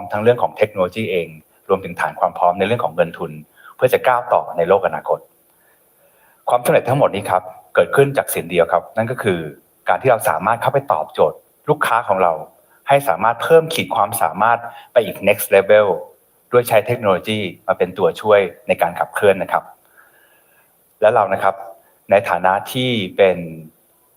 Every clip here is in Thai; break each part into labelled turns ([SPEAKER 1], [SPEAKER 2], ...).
[SPEAKER 1] มทั้งเรื่องของเทคโนโลยีเอง รวมถึงฐานความพร้อมในเรื่องของเงินทุน เพื่อจะก้าวต่อในโลกอนาคต ความสำเร็จทั้งหมดนี้ครับเกิดขึ้นจากสิ่งเดียวครับ นั่นก็คือการที่เราสามารถเข้าไปตอบโจทย์ ลูกค้าของเรา ให้สามารถเพิ่มขีดความสามารถไปอีก next level ด้วยใช้เทคโนโลยีมาเป็นตัวช่วยในการขับเคลื่อนนะครับ และเรานะครับในฐานะที่เป็น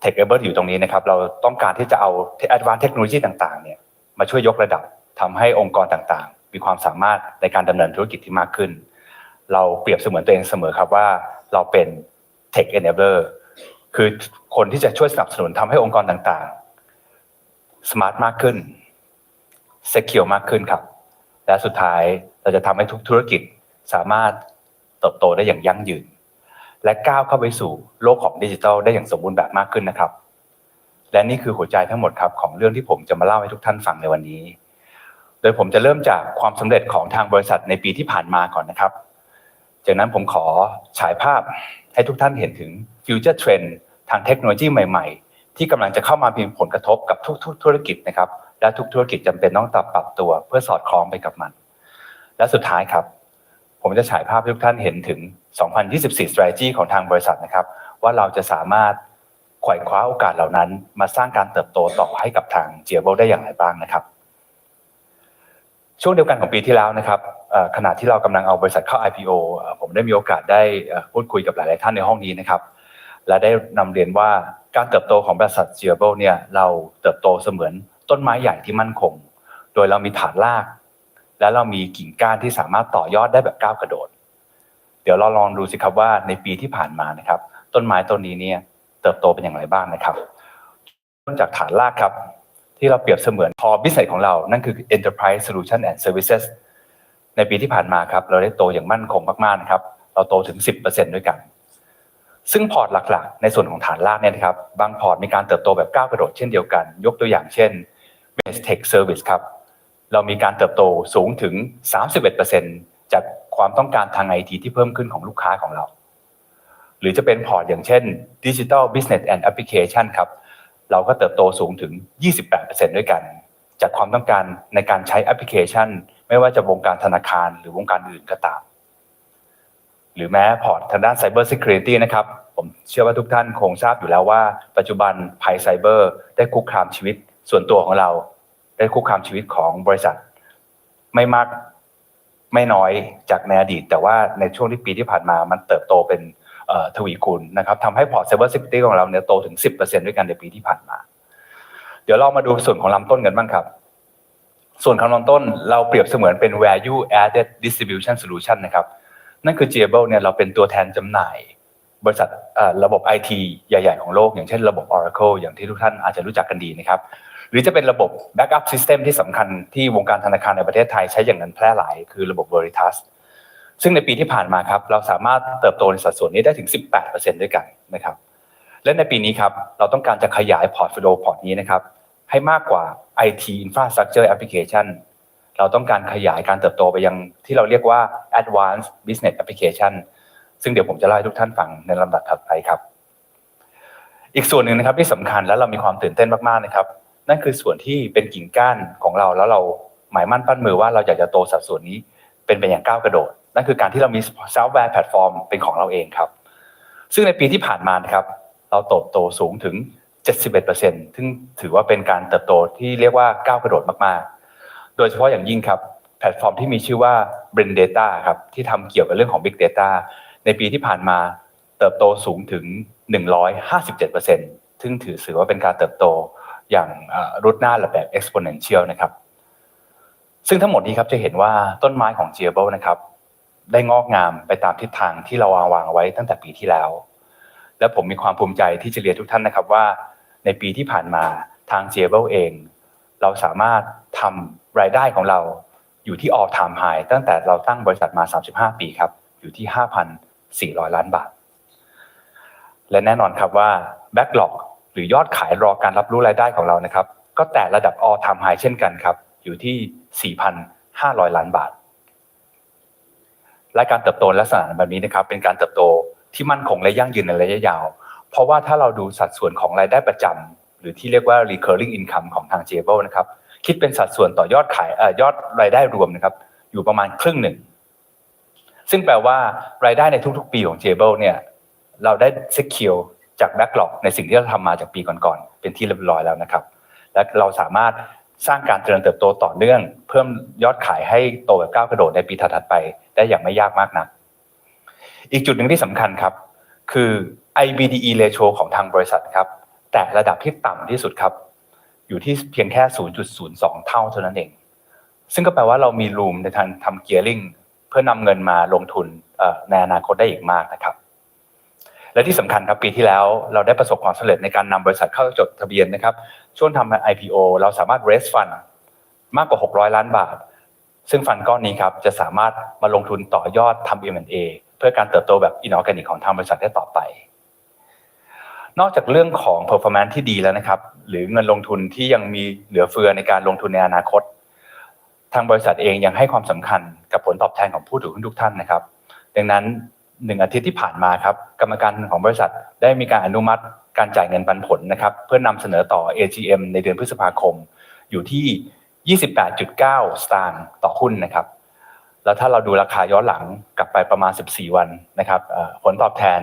[SPEAKER 1] Tech a b l e อยู่ตรงนี้นะครับ เราต้องการที่จะเอา Advanced เทคโนโลยีต่างๆเนี่ยมาช่วยยกระดับ ทำให้องค์กรต่างๆ มีความสามารถในการดำเนินธุรกิจที่มากขึ้น เราเปรียบเสมือนตัวเองเสมอครับว่าเราเป็น Tech Enabler คือคนที่จะช่วยสนับสนุนทำให้องค์กรต่างๆ สมาร์ทมากขึ้น Secure มากขึ้นครับ และสุดท้ายเราจะทำให้ทุกธุรกิจสามารถเติบโตได้อย่างยั่งยืน และก้าวเข้าไปสู่โลกของดิจิทัลได้อย่างสมบูรณ์แบบมากขึ้นนะครับ และนี่คือหัวใจทั้งหมดครับของเรื่องที่ผมจะมาเล่าให้ทุกท่านฟังในวันนี้ โดยผมจะเริ่มจากความสำเร็จของทางบริษัทในปีที่ผ่านมาก่อนนะครับ จากนั้นผมขอฉายภาพให้ทุกท่านเห็นถึงฟิวเจอร์เทรนด์ทางเทคโนโลยีใหม่ๆ ที่กำลังจะเข้ามามีผลกระทบกับทุกๆ ธุรกิจนะครับ และทุกธุรกิจจำเป็นต้องปรับตัว เพื่อสอดคล้องไปกับมัน และสุดท้ายครับ ผมจะฉายภาพให้ทุกท่านเห็นถึง 2024 strategy ของทางบริษัทนะครับ ว่าเราจะสามารถไขว่คว้าโอกาสเหล่านั้น มาสร้างการเติบโตต่อให้กับทาง g จียโบได้อย่างไรบ้างนะครับ ช่วงเดียวกันของปีที่แล้วนะครับขณะที่เรากำลังเอาบริษัทเข้า IPO ผมได้มีโอกาสได้พูดคุยกับหลาย ๆ ท่านในห้องนี้นะครับ และได้นำเรียนว่าการเติบโตของบริษัท g จียเนี่ยเราเติบโตเสมือนต้นไม้ใหญ่ที่มั่นคง โดยเรามีฐานราก และเรามีกิ่งก้านที่สามารถต่อยอดได้แบบก้าวกระโดด เดี๋ยวเราลองดูสิครับว่าในปีที่ผ่านมานะครับ ต้นไม้ต้นนี้เนี่ยเติบโตเป็นอย่างไรบ้างนะครับต้นจากฐานรากครับ ที่เราเปรียบเสมือนพอ business ของเรา นั่นคือ enterprise solution and services ในปีที่ผ่านมาครับ เราได้โตอย่างมั่นคงมากๆนะครับ เราโตถึง 10%ด้วยกัน ซึ่งพอร์ตหลักๆ ในส่วนของฐานรากเนี่ยนะครับ บางพอร์ตมีการเติบโตแบบก้าวกระโดดเช่นเดียวกัน ยกตัวอย่างเช่น Base Tech Service ครับ เรามีการเติบโตสูงถึง 31%จากความต้องการทางไอทีที่เพิ่มขึ้นของลูกค้าของเรา หรือจะเป็นพอร์ตอย่างเช่น Digital Business and Application ครับ เราก็เติบโตสูงถึง 28%ด้วยกัน จากความต้องการในการใช้แอปพลิเคชัน ไม่ว่าจะวงการธนาคารหรือวงการอื่นก็ตาม หรือแม้พอร์ตทางด้าน Cyber Security นะครับ ผมเชื่อว่าทุกท่านคงทราบอยู่แล้วว่า ปัจจุบันภัยไซเบอร์ได้คุกคามชีวิตส่วนตัวของเรา ได้คุกคามชีวิตของบริษัท ไม่มากไม่น้อยจากในอดีต แต่ว่าในช่วงที่ปีที่ผ่านมามันเติบโตเป็น ทวีคูณนะครับทำให้พอร์ต Cyber Security ของเราเนี่ยโตถึง 10%ด้วยกันในปีที่ผ่านมา เดี๋ยวเรามาดูส่วนของลำต้นกันบ้างครับ ส่วนของลำต้นเราเปรียบเสมือนเป็น value added distribution solution นะครับ นั่นคือ Jabil เนี่ยเราเป็นตัวแทนจำหน่าย บริษัทระบบ IT ใหญ่ ๆ ของโลก อย่างเช่นระบบ Oracle อย่างที่ทุกท่านอาจจะรู้จักกันดีนะครับหรือจะเป็นระบบ Backup System ที่สำคัญที่วงการธนาคารในประเทศไทยใช้อย่างนั้นแพร่หลาย คือระบบ Veritas ซึ่งในปีที่ผ่านมาครับเราสามารถเติบโตในสัดส่วนนี้ได้ถึง 18%ด้วยกันนะครับและในปีนี้ครับเราต้องการจะขยายพอร์ตโฟลิโอพอร์ตนี้นะครับให้มากกว่า IT Infrastructure Application เราต้องการขยายการเติบโตไปยังที่เราเรียกว่า Advanced Business Application ซึ่งเดี๋ยวผมจะเล่าให้ทุกท่านฟังในลำดับถัดไปครับ อีกส่วนหนึ่งนะครับที่สำคัญและเรามีความตื่นเต้นมากๆนะครับ นั่นคือส่วนที่เป็นกิ่งก้านของเราแล้วเราหมายมั่นปั้นมือว่าเราอยากจะโตสัดส่วนนี้เป็นไปอย่างก้าวกระโดด นั่นคือการที่เรามีซอฟต์แวร์แพลตฟอร์มเป็นของเราเองครับ ซึ่งในปีที่ผ่านมาครับ เราเติบโตสูงถึง 71%ซึ่งถือว่าเป็นการเติบโตที่เรียกว่าก้าวกระโดดมากๆ โดยเฉพาะอย่างยิ่งครับแพลตฟอร์มที่มีชื่อว่า Brain Data ครับที่ทำเกี่ยวกับเรื่องของ Big Data ในปีที่ผ่านมาเติบโตสูงถึง 157%ซึ่งถือถือว่าเป็นการเติบโตอย่างรุดหน้าแบบ exponential นะครับ ซึ่งทั้งหมดนี้ครับจะเห็นว่าต้นไม้ของ g เ a b l e นะครับ ได้งอกงามไปตามทิศทางที่เราวางวางไว้ตั้งแต่ปีที่แล้ว และผมมีความภูมิใจที่จะเรียนทุกท่านนะครับว่า ในปีที่ผ่านมาทาง j a b l e เอง เราสามารถทำรายได้ของเราอยู่ที่ all time high ตั้งแต่เราตั้งบริษัทมา 35 ปีครับ อยู่ที่ 5,400 ล้านบาท และแน่นอนครับว่า backlog หรือยอดขายรอการรับรู้รายได้ของเรานะครับ ก็แต่ระดับ all time high เช่นกันครับ อยู่ที่ 4,500 ล้านบาท และการเติบโตลักษณะแบบนี้นะครับเป็นการเติบโตที่มั่นคงและยั่งยืนในระยะยาว เพราะว่าถ้าเราดูสัดส่วนของรายได้ประจำหรือที่เรียกว่า recurring income ของทาง j a b l e นะครับคิดเป็นสัดส่วนต่อยอดขายอยอดรายได้รวมนะครับอยู่ประมาณครึ่งหนึ่ง ซึ่งแปลว่ารายได้ในทุกๆ ปีของ Jabil เนี่ยเราได้ secure จาก backlog ในสิ่งที่เราทำมาจากปีก่อนๆเป็นที่เรียบร้อยแล้วนะครับและเราสามารถ สร้างการเจริญเติบโตต่อเนื่อง เพิ่มยอดขายให้โตแบบก้าวกระโดดในปีถัดไป ได้อย่างไม่ยากมากนัก อีกจุดหนึ่งที่สำคัญครับ คือ IBDE ratio ของทางบริษัทครับ แต่ระดับที่ต่ำที่สุดครับ อยู่ที่เพียงแค่ 0.02 เท่าเท่านั้นเอง ซึ่งก็แปลว่าเรามีรูมในทางทำเกียร์ลิงเพื่อนำเงินมาลงทุนในอนาคตได้อีกมากนะครับและที่สำคัญครับปีที่แล้วเราได้ประสบความสำเร็จในการนำบริษัทเข้าจดทะเบียนนะครับ ช่วงทำ IPO เราสามารถ raise fund มากกว่า 600 ล้านบาท ซึ่งฟันก้อนนี้ครับจะสามารถมาลงทุนต่อยอดทำ M&A เพื่อการเติบโตแบบ inorganic ของทางบริษัทได้ต่อไป นอกจากเรื่องของ performance ที่ดีแล้วนะครับ หรือเงินลงทุนที่ยังมีเหลือเฟือในการลงทุนในอนาคต ทางบริษัทเองยังให้ความสำคัญกับผลตอบแทนของผู้ถือหุ้นทุกท่านนะครับ ดังนั้นหนึ่งอาทิตย์ที่ผ่านมาครับกรรมการของบริษัทได้มีการอนุมัติ การจ่ายเงินปันผลนะครับ เพื่อนำเสนอต่อ AGM ในเดือนพฤษภาคม อยู่ที่ 28.9 สตางค์ต่อหุ้นนะครับ แล้วถ้าเราดูราคาย้อนหลังกลับไปประมาณ 14 วันนะครับผลตอบแทน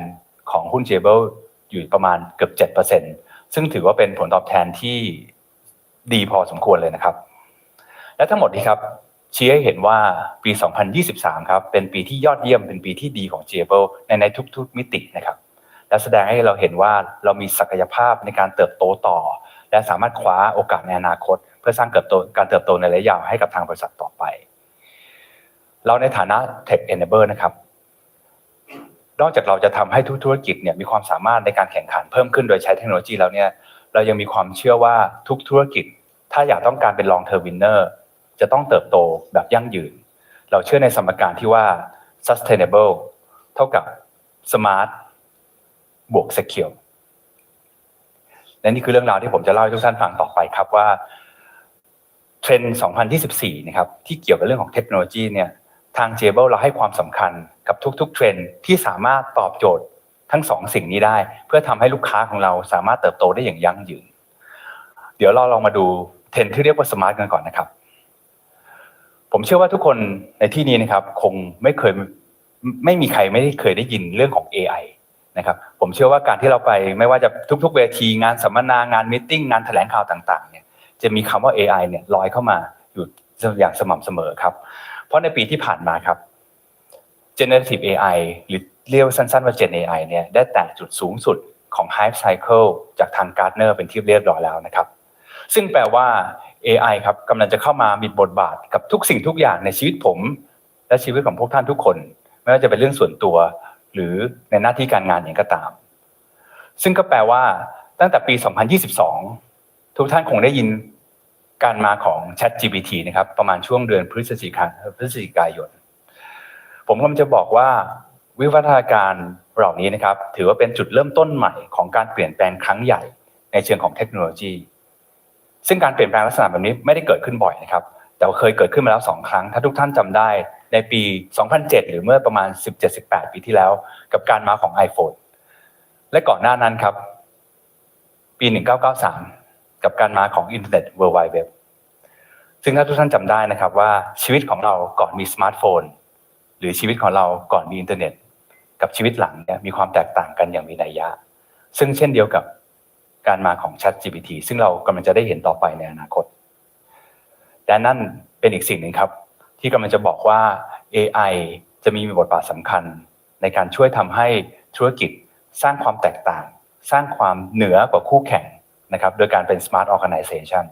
[SPEAKER 1] ของหุ้น j a b l e อยู่ประมาณเกือบ 7%ซึ่งถือว่าเป็นผลตอบแทนที่ดีพอสมควรเลยนะครับ และทั้งหมดนี้ครับชี้ให้เห็นว่าปี 2023 ครับ เป็นปีที่ยอดเยี่ยม เป็นปีที่ดีของ j a b l e ในในทุกๆมิตินะครับ และแสดงให้เราเห็นว่าเรามีศักยภาพในการเติบโตต่อ และสามารถคว้าโอกาสในอนาคต เพื่อสร้างเติบโตการเติบโตในระยะยาวให้กับทางบริษัทต่อไป เราในฐานะ Tech Enabler นะครับนอกจากเราจะทำให้ทุกธุรกิจเนี่ยมีความสามารถในการแข่งขันเพิ่มขึ้นโดยใช้เทคโนโลยีแล้วเนี่ยเรายังมีความเชื่อว่าทุกธุรกิจ ถ้าอยากต้องการเป็น long term winner จะต้องเติบโตแบบยั่งยืน เราเชื่อในสมการที่ว่า sustainable เท่ากับ smart บวก secure และนี่คือเรื่องราวที่ผมจะเล่าให้ทุกท่านฟังต่อไปครับว่าเทรนด์2024 นะครับที่เกี่ยวกับเรื่องของเทคโนโลยีเนี่ยทาง j a b l e เราให้ความสำคัญกับทุกๆเทรนด์ที่สามารถตอบโจทย์ทั้งสองสิ่งนี้ได้ เพื่อทำให้ลูกค้าของเราสามารถเติบโตได้อย่างยั่งยืน เดี๋ยวเราลองมาดูเทรนด์ที่เรียกว่าสมาร์ทกันก่อนนะครับ ผมเชื่อว่าทุกคนในที่นี้นะครับ คงไม่เคยไม่มีใครไม่ได้เคยได้ยินเรื่องของ AI นะครับผมเชื่อว่าการที่เราไปไม่ว่าจะทุก ๆ เวทีงานสัมมนางานมิ팅งานแถลงข่าวต่างๆเนี่ยจะมีคำว่า AI เนี่ยลอยเข้ามาอยู่อย่างสม่ำเสมอครับ เพราะในปีที่ผ่านมาครับ generative AI หรือเรียกสั้นๆว่า Gen AI เนี่ยได้แตะจุดสูงสุดของ Hype Cycle จากทาง Gartner เป็นที่เรียบร้อยแล้วนะครับ ซึ่งแปลว่า AI ครับกำลังจะเข้ามามีบทบาทกับทุกสิ่งทุกอย่างในชีวิตผม และชีวิตของพวกท่านทุกคน ไม่ว่าจะเป็นเรื่องส่วนตัว หรือในหน้าที่การงานอย่างก็ตาม ซึ่งก็แปลว่าตั้งแต่ปี 2022 ทุกท่านคงได้ยินการมาของ Chat GPT นะครับ ประมาณช่วงเดือนพฤศจิกายนพฤศจิกายน ผมกำลังจะบอกว่าวิวัฒนาการเหล่านี้นะครับ ถือว่าเป็นจุดเริ่มต้นใหม่ของการเปลี่ยนแปลงครั้งใหญ่ในเชิงของเทคโนโลยี ซึ่งการเปลี่ยนแปลงลักษณะแบบนี้ไม่ได้เกิดขึ้นบ่อยนะครับ แต่เคยเกิดขึ้นมาแล้วสองครั้ง ถ้าทุกท่านจำได้ ในปี 2007 หรือเมื่อประมาณ 17-18 ปีที่แล้ว กับการมาของ iPhone และก่อนหน้านั้นครับ ปี 1993 กับการมาของอินเทอร์เน็ต World Wide Web ซึ่งถ้าทุกท่านจำได้นะครับว่าชีวิตของเราก่อนมีสมาร์ทโฟน หรือชีวิตของเราก่อนมีอินเทอร์เน็ต กับชีวิตหลังเนี่ยมีความแตกต่างกันอย่างมีนัยยะ ซึ่งเช่นเดียวกับการมาของ Chat GPT ซึ่งเรากำลังจะได้เห็นต่อไปในอนาคต แต่นั่นเป็นอีกสิ่งหนึ่งครับ ที่กำลังจะบอกว่า AI จะมีบทบาทสำคัญ ในการช่วยทำให้ธุรกิจสร้างความแตกต่าง สร้างความเหนือกว่าคู่แข่งนะครับโดยการเป็น smart organization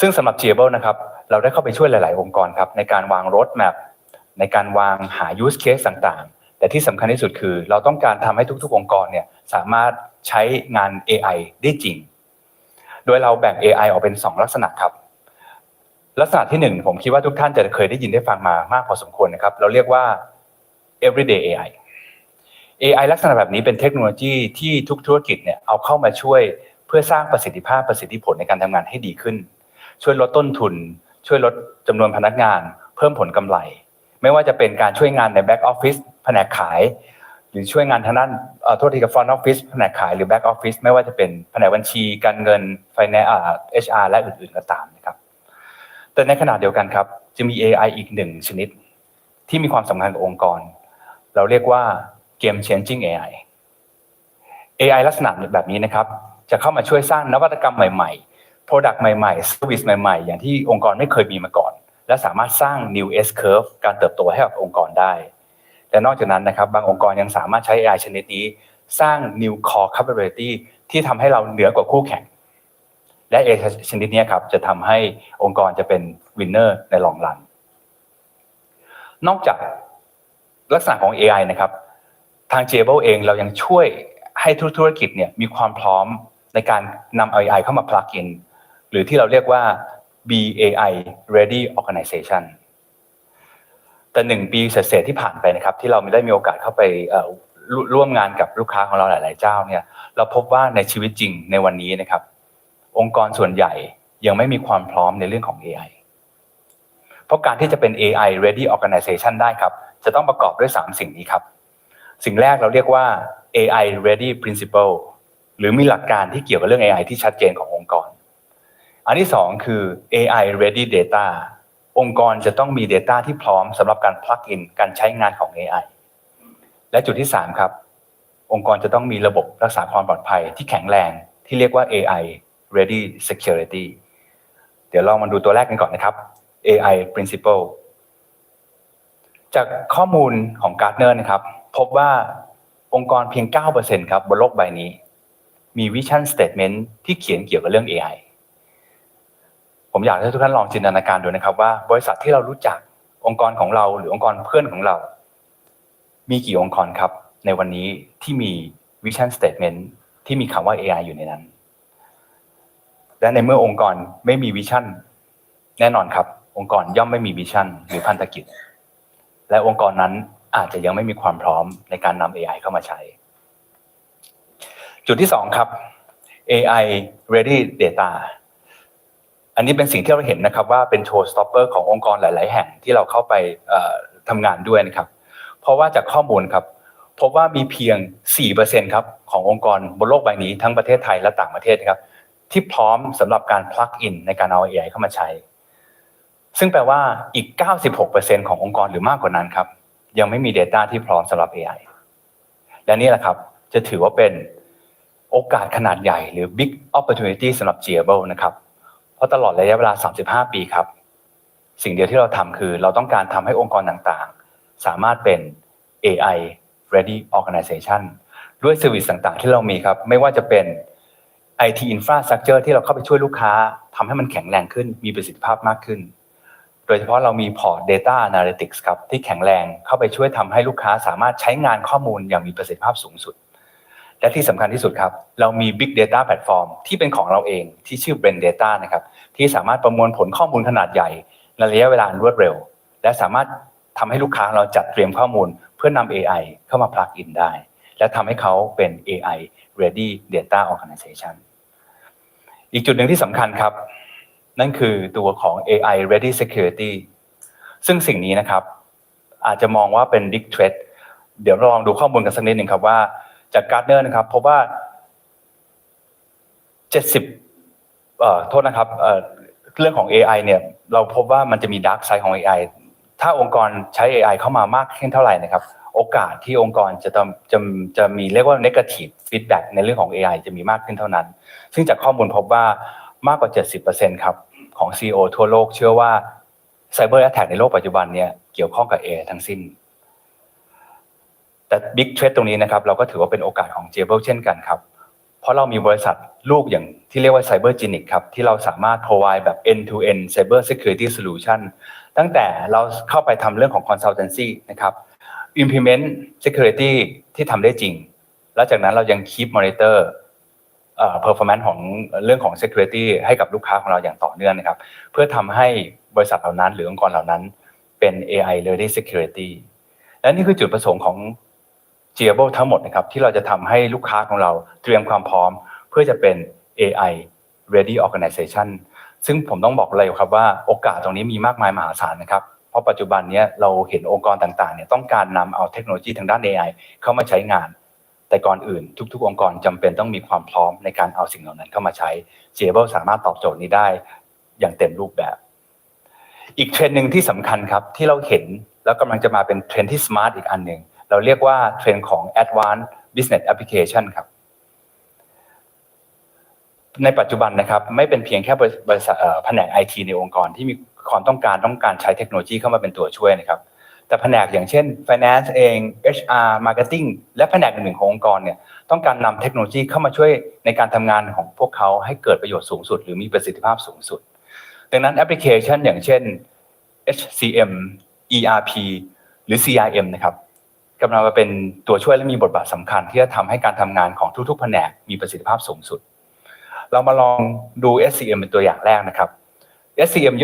[SPEAKER 1] ซึ่งสำหรับ g a b l e นะครับเราได้เข้าไปช่วยหลาย ๆ องค์กรครับในการวาง road map ในการวางหา use case ต่าง ๆ แต่ที่สำคัญที่สุดคือ เราต้องการทำให้ทุก ๆ องค์กรเนี่ยสามารถใช้งาน AI ได้จริง โดยเราแบ่ง AI ออกเป็น 2 ลักษณะครับ ลักษณะที่1ผมคิดว่าทุกท่านจะเคยได้ยินได้ฟังมามากพอสมควรนะครับ เราเรียกว่า everyday AI AI ลักษณะแบบนี้เป็นเทคโนโลยีที่ทุกธุรกิจเนี่ยเอาเข้ามาช่วยเพื่อสร้างประสิทธิภาพประสิทธิผลในการทำงานให้ดีขึ้น ช่วยลดต้นทุน ช่วยลดจำนวนพนักงาน เพิ่มผลกำไร ไม่ว่าจะเป็นการช่วยงานในแบ็กออฟฟิศแผนกขาย หรือช่วยงานทางด้านเอ่อโทษทีกับ front office แผนกขายหรือ back office ไม่ว่าจะเป็นแผนกบัญชีการเงิน finance อ่า HR และอื่นๆก็ตามนะครับ แต่ในขณะเดียวกันครับ จะมี AI อีกหนึ่งชนิด ที่มีความสำคัญกับองค์กร เราเรียกว่า game changing AI AI ลักษณะแบบนี้นะครับ จะเข้ามาช่วยสร้างนวัตกรรมใหม่ๆ Product ใหม่ๆ Service ใหม่ๆ อย่างที่องค์กรไม่เคยมีมาก่อน และสามารถสร้าง new S curve การเติบโตให้กับองค์กรได้ และนอกจากนั้นนะครับ บางองค์กรยังสามารถใช้ AI ชนิดนี้ สร้าง new core capability ที่ทำให้เราเหนือกว่าคู่แข่ง และ AI ชนิดนี้ครับจะทำให้องค์กรจะเป็น winner ในลองรัน นอกจากลักษณะของ AI นะครับ ทาง j a b l e เองเรายังช่วยให้ทุกธุรกิจเนี่ยมีความพร้อมในการนำ AI เข้ามา plug in หรือที่เราเรียกว่า BAI Ready Organization แต่หนึ่งปีเศษที่ผ่านไปนะครับ ที่เราไม่ได้มีโอกาสเข้าไปร่วมงานกับลูกค้าของเราหลาย ๆ เจ้าเนี่ย เราพบว่าในชีวิตจริงในวันนี้นะครับ องค์กรส่วนใหญ่ยังไม่มีความพร้อมในเรื่องของ AI เพราะการที่จะเป็น AI ready organization ได้ครับ จะต้องประกอบด้วย 3 สิ่งนี้ครับ สิ่งแรกเราเรียกว่า AI ready principle หรือมีหลักการที่เกี่ยวกับเรื่อง AI ที่ชัดเจนขององค์กร อันที่สองคือ AI ready data องค์กรจะต้องมี Data ที่พร้อมสำหรับการ plug in การใช้งานของ AI และจุดที่ 3 ครับ องค์กรจะต้องมีระบบรักษาความปลอดภัยที่แข็งแรงที่เรียกว่า AI ready security เดี๋ยวลองมาดูตัวแรกกันก่อนนะครับ AI principle จากข้อมูลของ Gartner นะครับ พบว่าองค์กรเพียง 9%ครับบนโลกใบนี้ มี vision statement ที่เขียนเกี่ยวกับเรื่อง AI ผมอยากให้ทุกท่านลองจินตนาการดูนะครับว่าบริษัทที่เรารู้จักองค์กรของเราหรือองค์กรเพื่อนของเรา มีกี่องค์กรครับ ในวันนี้ที่มี vision statement ที่มีคำว่า AI อยู่ในนั้น และในเมื่อองค์กรไม่มีวิชั่น แน่นอนครับ องค์กรย่อมไม่มีวิชั่นหรือพันธกิจ และองค์กรนั้นอาจจะยังไม่มีความพร้อมในการนำ AI เข้ามาใช้ จุดที่สองครับ AI ready data อันนี้เป็นสิ่งที่เราเห็นนะครับว่าเป็นโชว์สต็อปเปอร์ขององค์กรหลาย ๆ แห่งที่เราเข้าไปทำงานด้วยนะครับ เพราะว่าจากข้อมูลครับพบว่ามีเพียง 4%ครับขององค์กรบนโลกใบนี้ทั้งประเทศไทยและต่างประเทศครับ ที่พร้อมสำหรับการ plug in ในการเอา AI เข้ามาใช้ ซึ่งแปลว่าอีก 96%ขององค์กรหรือมากกว่านั้นครับ ยังไม่มี Data ที่พร้อมสำหรับ AI และนี่แหละครับ จะถือว่าเป็นโอกาสขนาดใหญ่หรือ big opportunity สำหรับ g a b l e นะครับ เพราะตลอดระยะเวลา 35 ปีครับ สิ่งเดียวที่เราทำคือ เราต้องการทำให้องค์กรต่างๆ สามารถเป็น AI ready organization ด้วยเซอร์วิสต่างๆ ที่เรามีครับ ไม่ว่าจะเป็น IT infrastructure ที่เราเข้าไปช่วยลูกค้าทำให้มันแข็งแรงขึ้น มีประสิทธิภาพมากขึ้น โดยเฉพาะเรามีพอร์ต Data Analytics ครับ ที่แข็งแรงเข้าไปช่วยทำให้ลูกค้าสามารถใช้งานข้อมูลอย่างมีประสิทธิภาพสูงสุด และที่สำคัญที่สุดครับ เรามี Big Data Platform ที่เป็นของเราเองที่ชื่อ Brain Data นะครับ ที่สามารถประมวลผลข้อมูลขนาดใหญ่ในระยะเวลารวดเร็ว และสามารถทำให้ลูกค้าเราจัดเตรียมข้อมูลเพื่อนำ AI เข้ามา plug in ได้ และทำให้เขาเป็น AI ready data organization อีกจุดหนึ่งที่สำคัญครับ นั่นคือตัวของ AI ready security ซึ่งสิ่งนี้นะครับ อาจจะมองว่าเป็น big threat เดี๋ยวเราลองดูข้อมูลกันสักนิดหนึ่งครับว่าจาก Gartner นะครับพบว่า 70เอ่อโทษนะครับเอ่อเรื่องของ AI เนี่ยเราพบว่ามันจะมี dark side ของ AI ถ้าองค์กรใช้ AI เข้ามามากขึ้นเท่าไหร่นะครับ โอกาสที่องค์กรจะจะจะมีเรียกว่า negative feedback ในเรื่องของ AI จะมีมากขึ้นเท่านั้น ซึ่งจากข้อมูลพบว่ามากกว่า 70%ครับของ CEO ทั่วโลกเชื่อว่า Cyber Attack ในโลกปัจจุบันเนี่ยเกี่ยวข้องกับ AI ทั้งสิ้น แต่ Big t r e a t ตรงนี้นะครับ เราก็ถือว่าเป็นโอกาสของ Jabil เช่นกันครับ เพราะเรามีบริษัทลูกอย่างที่เรียกว่า CyberGenic ครับที่เราสามารถ provide แบบ end to end cyber security solution ตั้งแต่เราเข้าไปทำเรื่องของ consultancy นะครับ implement security ที่ทำได้จริง แล้วจากนั้นเรายัง keep monitor performance ของเรื่องของ security ให้กับลูกค้าของเราอย่างต่อเนื่องนะครับ เพื่อทำให้บริษัทเหล่านั้น หรือองค์กรเหล่านั้นเป็น AI ready security และนี่คือจุดประสงค์ของ g a b l e ทั้งหมดนะครับที่เราจะทำให้ลูกค้าของเราเตรียมความพร้อม เพื่อจะเป็น AI ready organization ซึ่งผมต้องบอกเลยครับว่าโอกาสตรงนี้มีมากมายมหาศาลนะครับ ราะปัจจุบันนี้เราเห็นองค์กรต่างๆเนี่ยต้องการนำเอาเทคโนโลยีทางด้าน AI เข้ามาใช้งาน แต่ก่อนอื่น ทุก ๆ องค์กรจำเป็นต้องมีความพร้อมในการเอาสิ่งเหล่านั้นเข้ามาใช้ j a b l e สามารถตอบโจทย์นี้ได้อย่างเต็มรูปแบบ อีกเทรนด์หนึ่งที่สำคัญครับที่เราเห็นแล้วกำลังจะมาเป็นเทรนด์ที่สมาร์ทอีกอันหนึ่งเราเรียกว่าเทรนด์ของ advanced business application ครับในปัจจุบันนะครับไม่เป็นเพียงแค่บริษัทเอ่อแผนกไอทีในองค์กรที่มี ความต้องการต้องการใช้เทคโนโลยีเข้ามาเป็นตัวช่วยนะครับ แต่แผนกอย่างเช่น finance เอง HR marketing และแผนกอื่นๆขององค์กรเนี่ยต้องการนำเทคโนโลยีเข้ามาช่วยในการทำงานของพวกเขาให้เกิดประโยชน์สูงสุด หรือมีประสิทธิภาพสูงสุด ดังนั้นแอปพลิเคชันอย่างเช่น HCM ERP หรือ CRM นะครับกำลังมาเป็นตัวช่วยและมีบทบาทสำคัญ ที่จะทำให้การทำงานของทุกๆ แผนกมีประสิทธิภาพสูงสุด เรามาลองดู SCM เป็นตัวอย่างแรกนะครับ SCM ย่อ